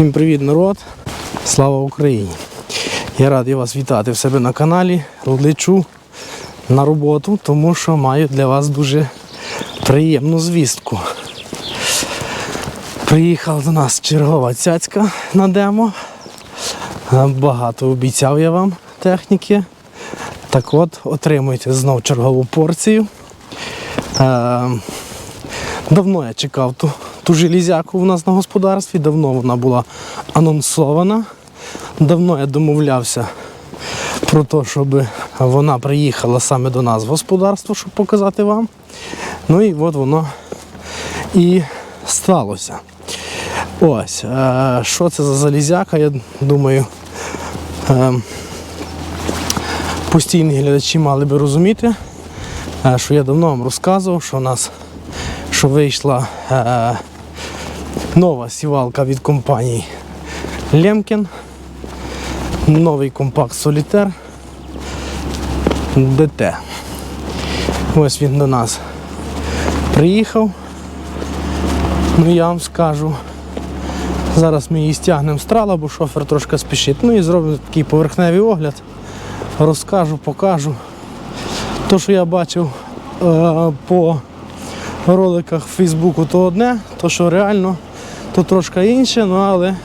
Всім привіт, народ! Слава Україні! Я радий вас вітати в себе на каналі. Лечу на роботу, тому що маю для вас дуже приємну звістку. Приїхала до нас чергова цяцька на демо. Багато обіцяв я вам техніки. Так от, отримуйте знов чергову порцію. Е, Давно я чекав ту, ту железяку у нас на господарстві, давно вона була анонсована. Давно я домовлявся про те, щоб вона приїхала саме до нас в господарство, щоб показати вам. Ну і от воно і сталося. Ось, е, що це за залізяка, я думаю, е, постійні глядачі мали би розуміти, е, що я давно вам розказував, що у нас що вийшла нова сівалка від компанії Лемкін. Новий компакт Солітер ДТ. Ось він до нас приїхав. Ну я вам скажу. Зараз ми її стягнемо з бо шофер трошки спішить. Ну і зробимо такий поверхневий огляд. Розкажу, покажу. То, що я бачив е, по роликах в Фейсбуку, то одне, то що реально, то трошки інше, ну але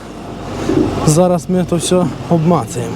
зараз ми то все обмацаємо.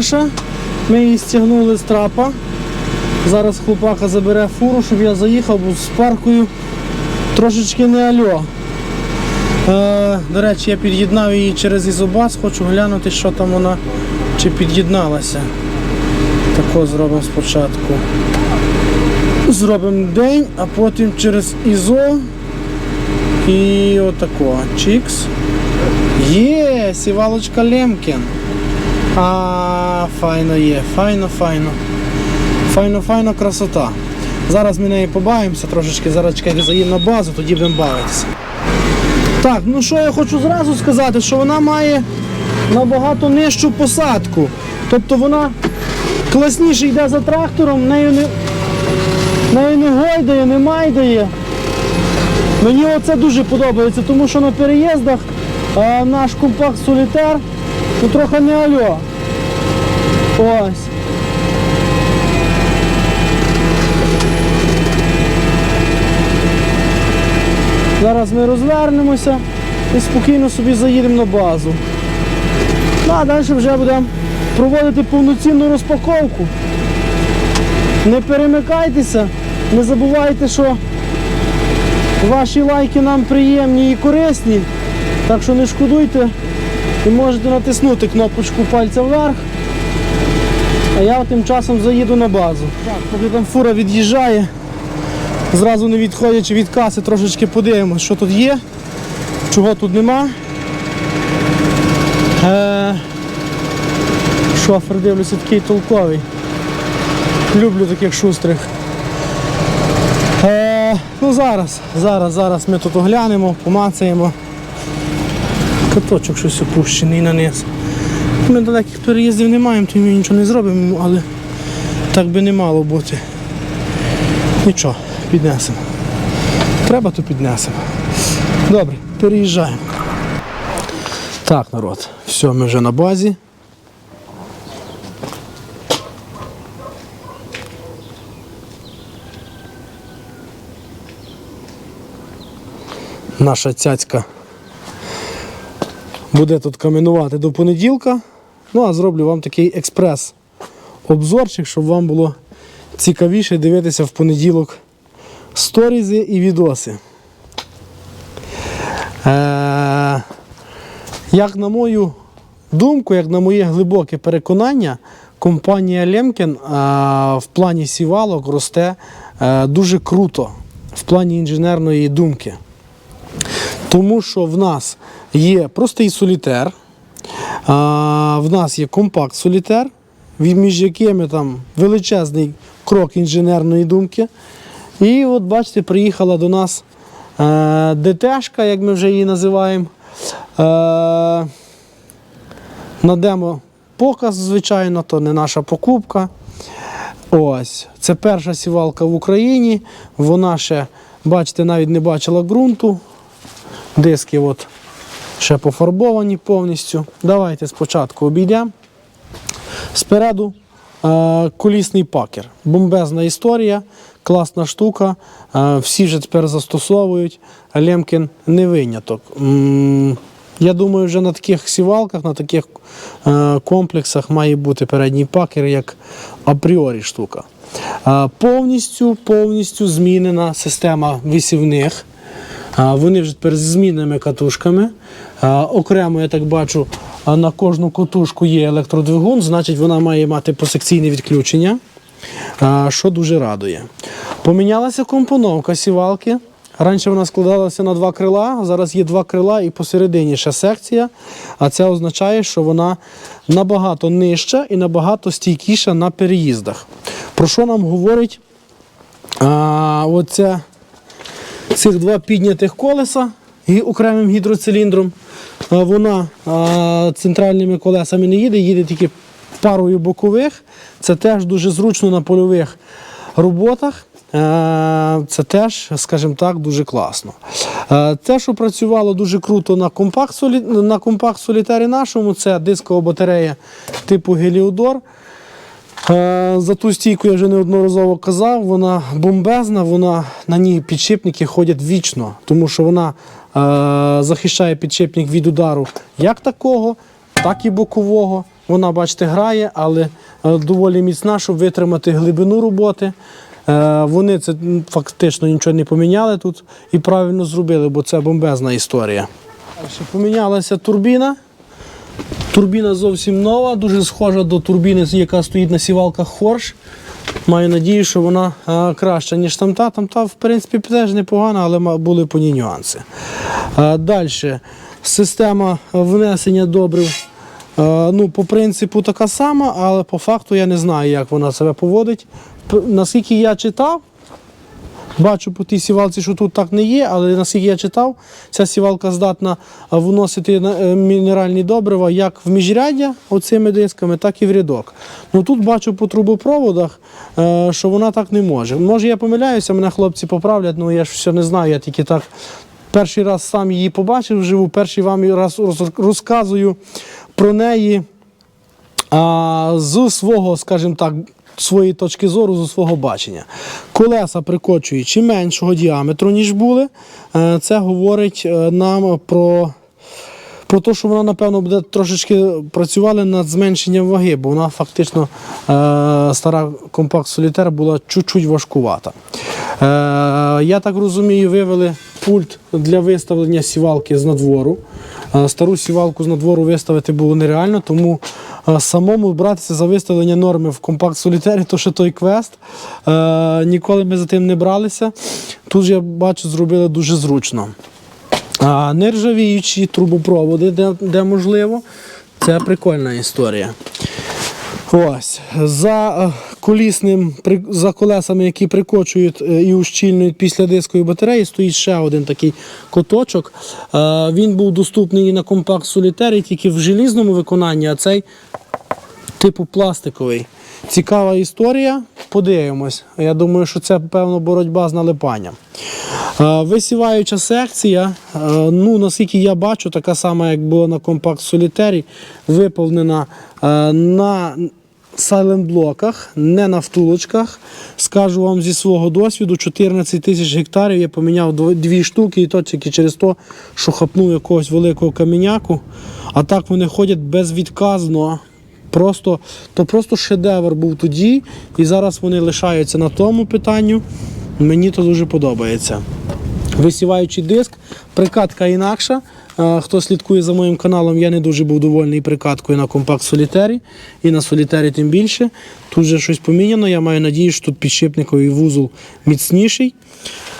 Наша. Ми її стягнули з трапа. Зараз хлопака забере фуру, щоб я заїхав, бо з паркою трошечки не альо. Е, до речі, я під'єднав її через ізобас, хочу глянути, що там вона чи під'єдналася. Тако зробимо спочатку. Зробимо день, а потім через ізо і отако. Чікс. Є, сівалочка Лемкін. А, файно є, файно, файно. Файно, файно, красота. Зараз ми нею побавимося трошечки, зараз чекайте, заїдемо на базу, тоді будемо бавитися. Так, ну що я хочу зразу сказати, що вона має набагато нижчу посадку. Тобто вона класніше йде за трактором, нею не, нею не гойдає, не майдає. Мені оце дуже подобається, тому що на переїздах а, наш компакт Солітер ну, трохи не альо. Ось. Зараз ми розвернемося і спокійно собі заїдемо на базу. Ну а далі вже будемо проводити повноцінну розпаковку. Не перемикайтеся, не забувайте, що Ваші лайки нам приємні і корисні, так що не шкодуйте і можете натиснути кнопочку пальця вверх. А я тим часом заїду на базу. Так, поки там фура від'їжджає, зразу не відходячи від каси, трошечки подивимося, що тут є, чого тут нема. Е, шофер дивлюся такий толковий. Люблю таких шустрих. Е, ну зараз, зараз, зараз ми тут оглянемо, помацаємо каточок щось опущений на низ. Ми далеких переїздів не маємо, то ми нічого не зробимо, але так би не мало бути. Нічого, піднесемо. Треба, то піднесемо. Добре, переїжджаємо. Так, народ, все, ми вже на базі. Наша цяцька буде тут каменувати до понеділка. Ну, а зроблю вам такий експрес-обзорчик, щоб вам було цікавіше дивитися в понеділок сторізи і відоси. Е- як на мою думку, як на моє глибоке переконання, компанія Лемкін е, в плані сівалок росте е, дуже круто в плані інженерної думки. Тому що в нас є простий солітер, а, в нас є компакт солітер, між якими там величезний крок інженерної думки. І от бачите, приїхала до нас е, ДТшка, як ми вже її називаємо. Е, на демо показ, звичайно, то не наша покупка. Ось, це перша сівалка в Україні. Вона ще, бачите, навіть не бачила ґрунту. Диски от ще пофарбовані повністю. Давайте спочатку обійдемо. Спереду е, колісний пакер. Бомбезна історія, класна штука. Е, всі вже тепер застосовують. Лемкін не виняток. Я думаю, вже на таких сівалках, на таких е, комплексах має бути передній пакер як апріорі штука. Повністю, повністю змінена система висівних. Вони вже тепер з змінними катушками. Окремо, я так бачу, на кожну катушку є електродвигун, значить вона має мати посекційне відключення, що дуже радує. Помінялася компоновка сівалки. Раніше вона складалася на два крила, зараз є два крила і посередині ще секція. А це означає, що вона набагато нижча і набагато стійкіша на переїздах. Про що нам говорить а, оця цих два піднятих колеса окремим гідроциліндром. Вона центральними колесами не їде, їде тільки парою бокових. Це теж дуже зручно на польових роботах. Е, Це теж, скажімо так, дуже класно. Е, Те, що працювало дуже круто на компакт на компакт солітарі нашому, це дискова батарея типу Геліодор. Е, За ту стійку я вже неодноразово казав, вона бомбезна, вона на ній підшипники ходять вічно, тому що вона е, захищає підшипник від удару як такого, так і бокового. Вона, бачите, грає, але е, доволі міцна, щоб витримати глибину роботи. Е, Вони це фактично нічого не поміняли тут і правильно зробили, бо це бомбезна історія. Помінялася турбіна. Турбіна зовсім нова, дуже схожа до турбіни, яка стоїть на сівалках Хорш. Маю надію, що вона краща, ніж тамта. Тамта, в принципі, теж непогана, але були по ній нюанси. Далі. Система внесення добрив. ну, по принципу така сама, але по факту я не знаю, як вона себе поводить. Наскільки я читав, Бачу по тій сівалці, що тут так не є, але наскільки я читав, ця сівалка здатна вносити е, мінеральні добрива як в міжряддя оцими дисками, так і в рядок. Ну тут бачу по трубопроводах, е, що вона так не може. Може я помиляюся, мене хлопці поправлять, ну я ж все не знаю, я тільки так перший раз сам її побачив вживу, перший вам раз розказую про неї а, з свого, скажімо так, своєї точки зору, з свого бачення. Колеса прикочуючи меншого діаметру, ніж були, е, це говорить е, нам про. Про те, що вона, напевно, буде трошечки працювала над зменшенням ваги, бо вона фактично е, стара компакт солітер була чуть-чуть важкувата. Е, я так розумію, вивели пульт для виставлення сівалки з надвору. Е, Стару сівалку з надвору виставити було нереально, тому самому братися за виставлення норми в компакт солітері, то ще той квест. Е, Ніколи ми за тим не бралися. Тут я бачу, зробили дуже зручно. Нержавіючі трубопроводи, де, де можливо, це прикольна історія. Ось. За е, колісним, за колесами, які прикочують е, і ущільнюють після дискової батареї, стоїть ще один такий коточок. Е, Він був доступний і на компакт солітері, тільки в желізному виконанні, а цей типу пластиковий. Цікава історія. Подивимось. Я думаю, що це певно боротьба з налипанням. Е, Висіваюча секція, ну наскільки я бачу, така сама, як була на компакт солітері, виповнена на сайлент-блоках, не на втулочках. Скажу вам зі свого досвіду, 14 тисяч гектарів я поміняв дві штуки, і то тільки через те, що хапнув якогось великого каменяку. А так вони ходять безвідказно. Просто, то просто шедевр був тоді, і зараз вони лишаються на тому питанню. Мені то дуже подобається. Висіваючий диск, прикатка інакша. Е, Хто слідкує за моїм каналом, я не дуже був довольний прикаткою на компакт Солітері і на Солітері тим більше. Тут вже щось поміняно. Я маю надію, що тут підшипниковий вузол міцніший.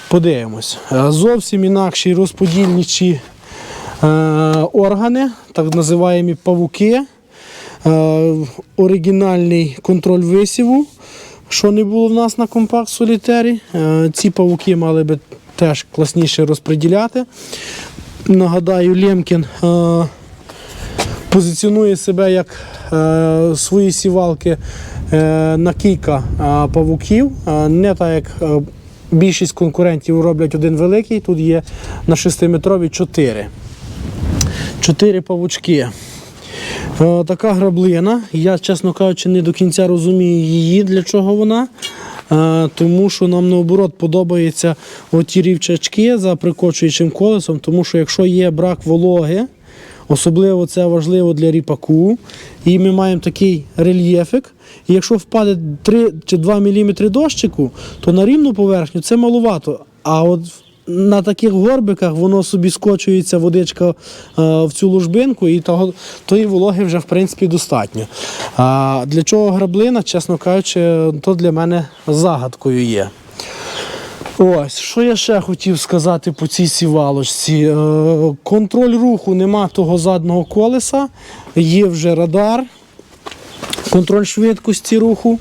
Подивимось. Е, Зовсім інакші розподільничі е, органи, так називаємо павуки. Оригінальний контроль висіву, що не було в нас на компакт Солітері. Ці павуки мали би теж класніше розподіляти. Нагадаю, Лємкін е, позиціонує себе як е, свої сівалки е, на кілька е, павуків, е, не так як е, більшість конкурентів роблять один великий, тут є на 6-метрові 4. Чотири павучки. Е, Така граблина. Я, чесно кажучи, не до кінця розумію її, для чого вона. Е, Тому що нам наоборот подобаються оті рівчачки за прикочуючим колесом, тому що якщо є брак вологи, особливо це важливо для ріпаку, і ми маємо такий рельєфик. І якщо впаде 3 чи 2 мм дощику, то на рівну поверхню це малувато. А от на таких горбиках воно собі скочується водичка е, в цю лужбинку, і того, тої вологи вже в принципі достатньо. А для чого граблина, чесно кажучи, то для мене загадкою є. Ось, що я ще хотів сказати по цій сівалочці. Е, контроль руху нема того заднього колеса, є вже радар, контроль швидкості руху.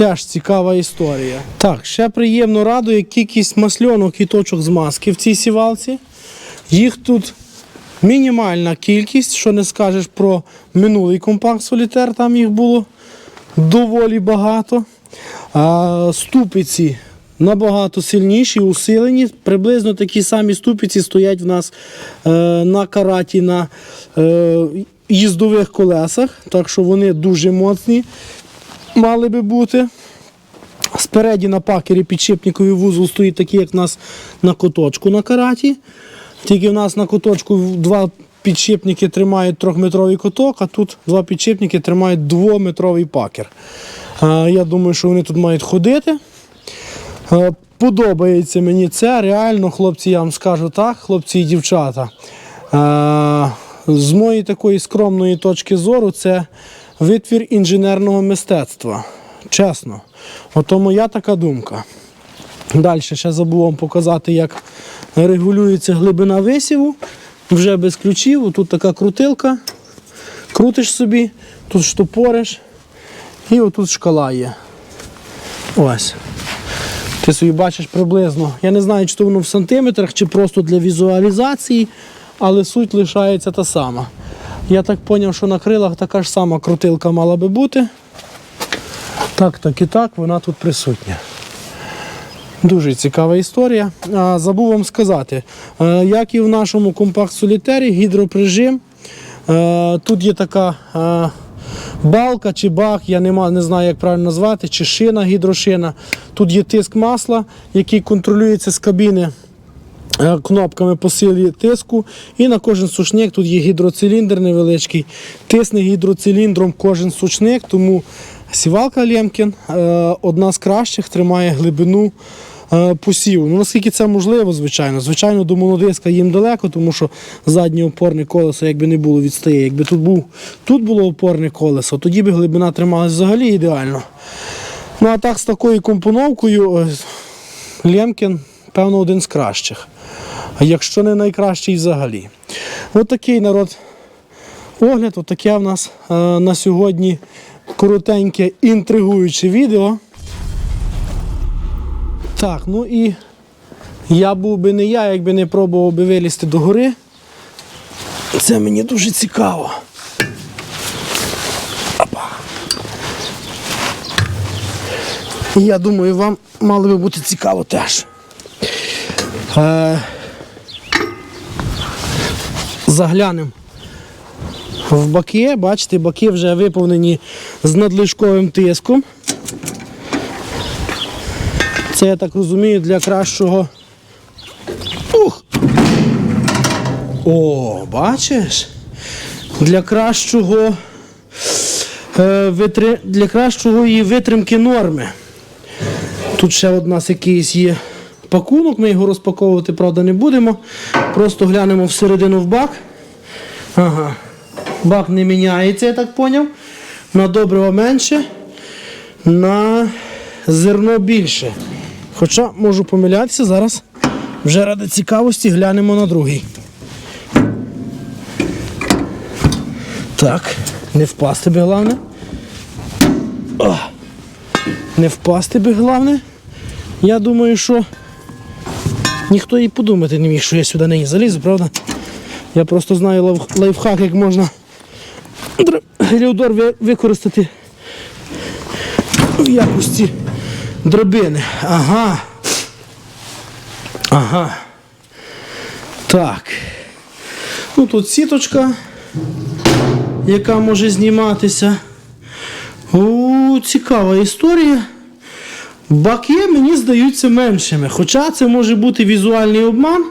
Теж цікава історія. Так, ще приємно радує кількість масльонок і точок змазки в цій сівалці. Їх тут мінімальна кількість, що не скажеш про минулий компакт Солітер, там їх було доволі багато. А, ступиці набагато сильніші, усилені. Приблизно такі самі ступиці стоять в нас е, на караті на е, їздових колесах, так що вони дуже моцні мали би бути. Спереді на пакері підшипниковий вузол стоїть такий, як в нас на коточку на караті. Тільки в нас на коточку два підшипники тримають трьохметровий коток, а тут два підшипники тримають двометровий пакер. Я думаю, що вони тут мають ходити. Подобається мені це. Реально, хлопці, я вам скажу так, хлопці і дівчата. З моєї такої скромної точки зору, це витвір інженерного мистецтва. Чесно. Ото моя така думка. Далі ще забув вам показати, як регулюється глибина висіву. Вже без ключів. Тут така крутилка. Крутиш собі, тут штопориш. І отут шкала є. Ось. Ти собі бачиш приблизно. Я не знаю, чи то воно в сантиметрах, чи просто для візуалізації, але суть лишається та сама. Я так зрозумів, що на крилах така ж сама крутилка мала би бути. Так, так і так, вона тут присутня. Дуже цікава історія. А, забув вам сказати, е, як і в нашому компакт солітері, гідроприжим. Е, Тут є така е, балка чи бак, я не, ма- не знаю, як правильно назвати, чи шина, гідрошина. Тут є тиск масла, який контролюється з кабіни кнопками по силі тиску. І на кожен сушник тут є гідроциліндр невеличкий. Тисне гідроциліндром кожен сушник, тому сівалка Лємкін е, одна з кращих, тримає глибину е, посіву. Ну, наскільки це можливо, звичайно. Звичайно, до монодиска їм далеко, тому що заднє опорне колесо, якби не було, відстає. Якби тут, був, тут було опорне колесо, тоді би глибина трималась взагалі ідеально. Ну а так з такою компоновкою е, Лємкін, певно, один з кращих. Якщо не найкращий взагалі. От народ огляд, от в нас е, на сьогодні коротеньке інтригуюче відео. Так, ну і я був би не я, якби не пробував би вилізти до гори. Це мені дуже цікаво. Опа. І Я думаю, вам мало би бути цікаво теж. Е, заглянемо в баки. Бачите, баки вже виповнені з надлишковим тиском. Це, я так розумію, для кращого. Ух! О, бачиш? Для кращого е, для кращого її витримки норми. Тут ще у нас якийсь є пакунок, ми його розпаковувати, правда, не будемо. Просто глянемо всередину в бак. Ага. Бак не міняється, я так поняв. На доброго менше, на зерно більше. Хоча можу помилятися, зараз вже ради цікавості глянемо на другий. Так, не впасти би головне. О, не впасти би головне. Я думаю, що ніхто і подумати не міг, що я сюди не залізу, правда? Я просто знаю лайфхак, як можна геліодор використати в якості дробини. Ага. Ага. Так. Ну тут сіточка, яка може зніматися. О, цікава історія. Баки мені здаються меншими. Хоча це може бути візуальний обман.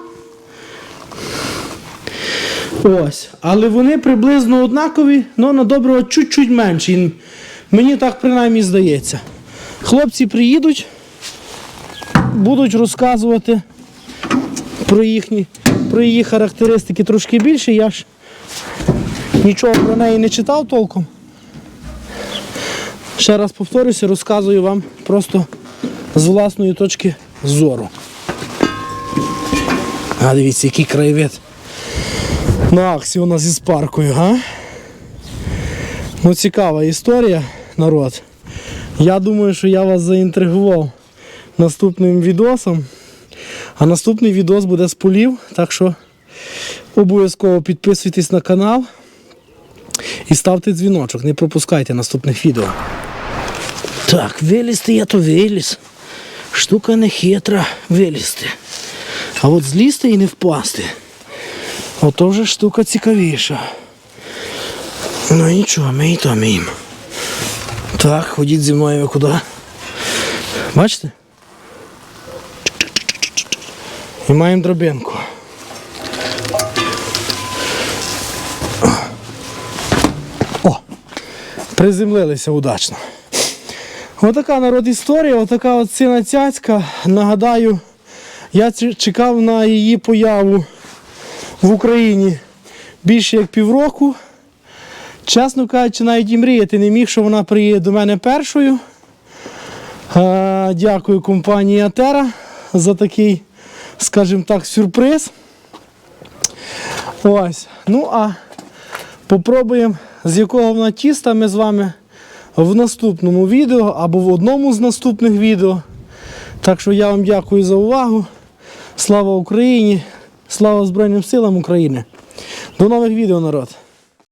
Ось. Але вони приблизно однакові, але на доброго чуть-чуть менші. Мені так принаймні здається. Хлопці приїдуть, будуть розказувати про їхні про її характеристики трошки більше. Я ж нічого про неї не читав толком. Ще раз повторюся, розказую вам просто з власної точки зору. А дивіться, який краєвид. На акції у нас із паркою, га? Ну, цікава історія, народ. Я думаю, що я вас заінтригував наступним відосом. А наступний відос буде з полів, так що обов'язково підписуйтесь на канал і ставте дзвіночок, не пропускайте наступних відео. Так, вилізти я то виліз. Штука не хитра вилізти. А от злізти і не впасти. Ото вже штука цікавіша. Ну нічого, ми і то вміємо. Так, ходіть зі мною куди. Бачите? І маємо дробинку. О! Приземлилися удачно. Отака народ історія, отака от цяцька. Нагадаю, я чекав на її появу в Україні більше як півроку. Чесно кажучи, навіть і мріяти не міг, що вона приїде до мене першою. Е, Дякую компанії Атера за такий, скажімо так, сюрприз. Ось. Ну а попробуємо, з якого вона тіста ми з вами в наступному відео або в одному з наступних відео. Так що я вам дякую за увагу. Слава Україні! Слава Збройним силам України! До нових відео, народ!